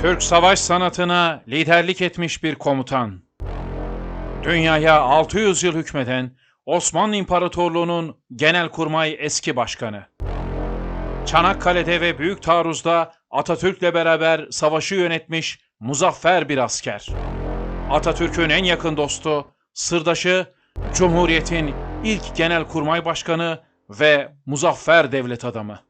Türk savaş sanatına liderlik etmiş bir komutan. Dünyaya 600 yıl hükmeden Osmanlı İmparatorluğu'nun Genelkurmay eski başkanı. Çanakkale'de ve Büyük Taarruz'da Atatürk'le beraber savaşı yönetmiş muzaffer bir asker. Atatürk'ün en yakın dostu, sırdaşı, Cumhuriyet'in ilk Genelkurmay Başkanı ve muzaffer devlet adamı.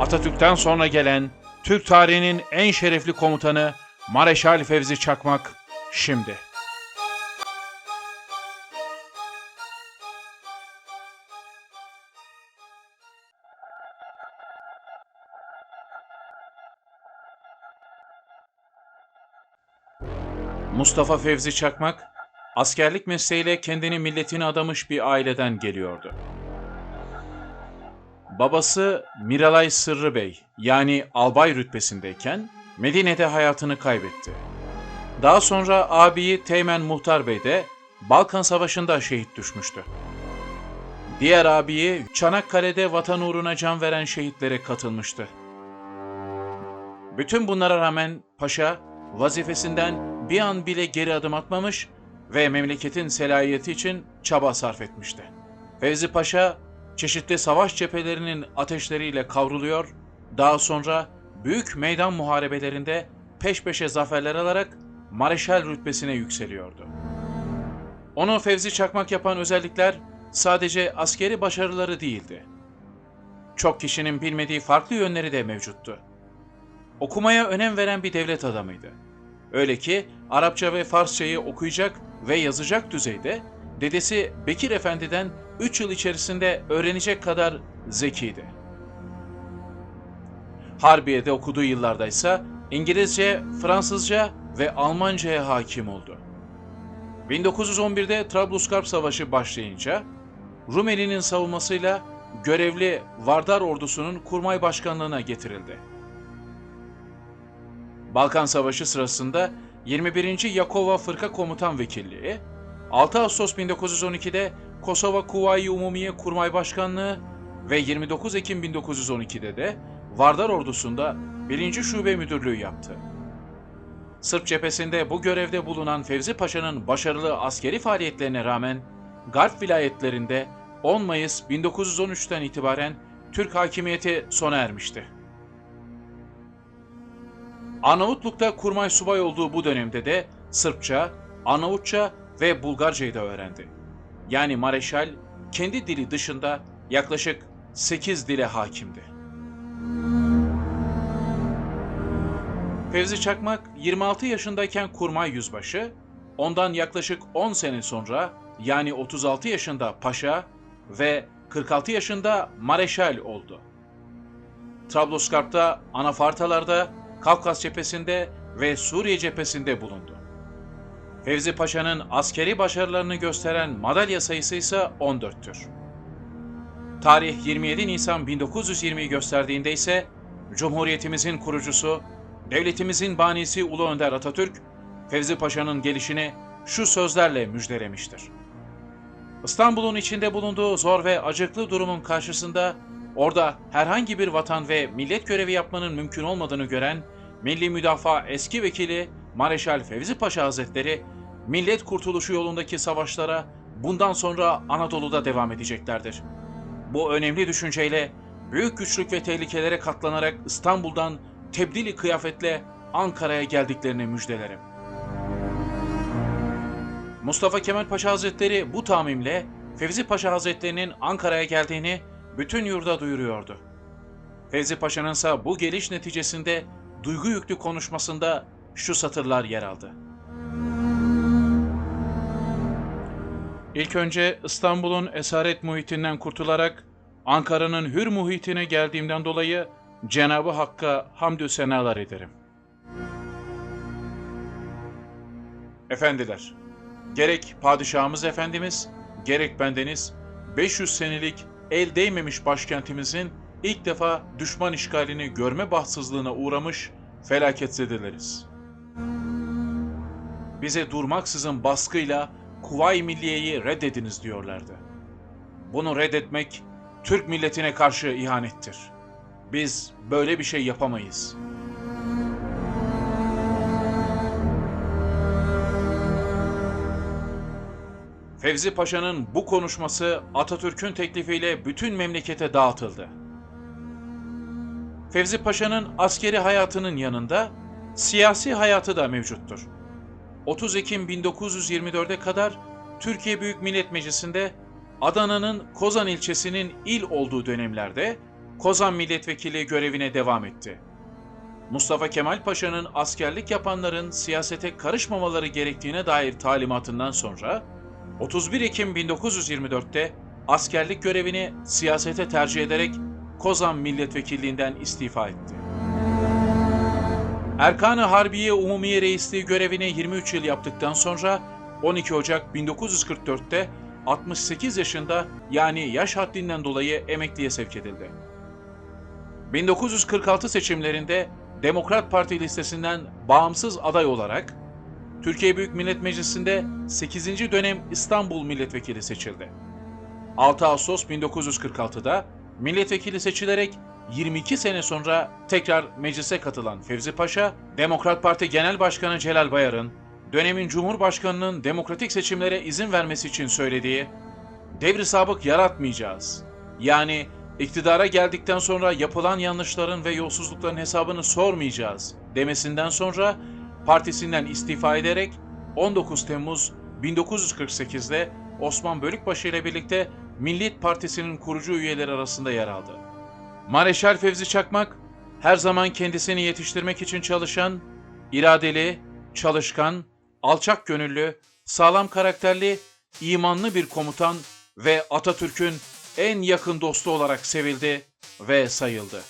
Atatürk'ten sonra gelen Türk tarihinin en şerefli komutanı Mareşal Fevzi Çakmak şimdi. Mustafa Fevzi Çakmak, askerlik mesleğiyle kendini milletine adamış bir aileden geliyordu. Babası Miralay Sırrı Bey yani albay rütbesindeyken Medine'de hayatını kaybetti. Daha sonra abiyi Teğmen Muhtar Bey de Balkan Savaşı'nda şehit düşmüştü. Diğer abiyi Çanakkale'de vatan uğruna can veren şehitlere katılmıştı. Bütün bunlara rağmen paşa vazifesinden bir an bile geri adım atmamış ve memleketin selayeti için çaba sarf etmişti. Fevzi Paşa çeşitli savaş cephelerinin ateşleriyle kavruluyor, daha sonra büyük meydan muharebelerinde peş peşe zaferler alarak Mareşal rütbesine yükseliyordu. Onu Fevzi Çakmak yapan özellikler sadece askeri başarıları değildi. Çok kişinin bilmediği farklı yönleri de mevcuttu. Okumaya önem veren bir devlet adamıydı. Öyle ki Arapça ve Farsçayı okuyacak ve yazacak düzeyde dedesi Bekir Efendi'den 3 yıl içerisinde öğrenecek kadar zekiydi. Harbiye'de okuduğu yıllarda ise İngilizce, Fransızca ve Almanca'ya hakim oldu. 1911'de Trablusgarp Savaşı başlayınca Rumeli'nin savunmasıyla görevli Vardar ordusunun kurmay başkanlığına getirildi. Balkan Savaşı sırasında 21. Yakova Fırka Komutan Vekilliği, 6 Ağustos 1912'de Kosova Kuvayi Umumiye Kurmay Başkanlığı ve 29 Ekim 1912'de de Vardar Ordusu'nda 1. Şube Müdürlüğü yaptı. Sırp cephesinde bu görevde bulunan Fevzi Paşa'nın başarılı askeri faaliyetlerine rağmen Garp vilayetlerinde 10 Mayıs 1913'ten itibaren Türk hakimiyeti sona ermişti. Arnavutluk'ta kurmay subay olduğu bu dönemde de Sırpça, Arnavutça ve Bulgarcayı da öğrendi. Yani Mareşal kendi dili dışında yaklaşık 8 dile hakimdi. Fevzi Çakmak 26 yaşındayken kurmay yüzbaşı, ondan yaklaşık 10 sene sonra yani 36 yaşında paşa ve 46 yaşında mareşal oldu. Trablusgarp'ta, Anafartalar'da, Kafkas cephesinde ve Suriye cephesinde bulundu. Fevzi Paşa'nın askeri başarılarını gösteren madalya sayısı ise 14'tür. Tarih 27 Nisan 1920'yi gösterdiğinde ise Cumhuriyetimizin kurucusu, devletimizin banisi Ulu Önder Atatürk, Fevzi Paşa'nın gelişini şu sözlerle müjdelemiştir. İstanbul'un içinde bulunduğu zor ve acıklı durumun karşısında orada herhangi bir vatan ve millet görevi yapmanın mümkün olmadığını gören Milli Müdafaa eski vekili Mareşal Fevzi Paşa Hazretleri millet kurtuluşu yolundaki savaşlara bundan sonra Anadolu'da devam edeceklerdir. Bu önemli düşünceyle büyük güçlük ve tehlikelere katlanarak İstanbul'dan tebdili kıyafetle Ankara'ya geldiklerini müjdelerim. Mustafa Kemal Paşa Hazretleri bu tamimle Fevzi Paşa Hazretleri'nin Ankara'ya geldiğini bütün yurda duyuruyordu. Fevzi Paşa'nın ise bu geliş neticesinde duygu yüklü konuşmasında şu satırlar yer aldı. İlk önce İstanbul'un esaret muhitinden kurtularak Ankara'nın hür muhitine geldiğimden dolayı Cenabı Hakk'a hamdü senalar ederim. Efendiler, gerek padişahımız efendimiz, gerek bendeniz 500 senelik el değmemiş başkentimizin ilk defa düşman işgalini görme bahtsızlığına uğramış felaketzedeleriz bize durmaksızın baskıyla Kuvay Milliye'yi reddediniz diyorlardı. Bunu reddetmek Türk milletine karşı ihanettir. Biz böyle bir şey yapamayız. Fevzi Paşa'nın bu konuşması Atatürk'ün teklifiyle bütün memlekete dağıtıldı. Fevzi Paşa'nın askeri hayatının yanında siyasi hayatı da mevcuttur. 30 Ekim 1924'e kadar Türkiye Büyük Millet Meclisi'nde Adana'nın Kozan ilçesinin il olduğu dönemlerde Kozan Milletvekili görevine devam etti. Mustafa Kemal Paşa'nın askerlik yapanların siyasete karışmamaları gerektiğine dair talimatından sonra 31 Ekim 1924'te askerlik görevini siyasete tercih ederek Kozan milletvekilliğinden istifa etti. Erkan-ı Harbiye Umumiye Reisliği görevini 23 yıl yaptıktan sonra 12 Ocak 1944'te 68 yaşında yani yaş haddinden dolayı emekliye sevk edildi. 1946 seçimlerinde Demokrat Parti listesinden bağımsız aday olarak Türkiye Büyük Millet Meclisi'nde 8. dönem İstanbul milletvekili seçildi. 6 Ağustos 1946'da milletvekili seçilerek 22 sene sonra tekrar meclise katılan Fevzi Paşa, Demokrat Parti Genel Başkanı Celal Bayar'ın dönemin Cumhurbaşkanı'nın demokratik seçimlere izin vermesi için söylediği devri sabık yaratmayacağız. Yani iktidara geldikten sonra yapılan yanlışların ve yolsuzlukların hesabını sormayacağız demesinden sonra partisinden istifa ederek 19 Temmuz 1948'de Osman Bölükbaşı ile birlikte Millet Partisi'nin kurucu üyeleri arasında yer aldı. Mareşal Fevzi Çakmak her zaman kendisini yetiştirmek için çalışan, iradeli, çalışkan, alçak gönüllü, sağlam karakterli, imanlı bir komutan ve Atatürk'ün en yakın dostu olarak sevildi ve sayıldı.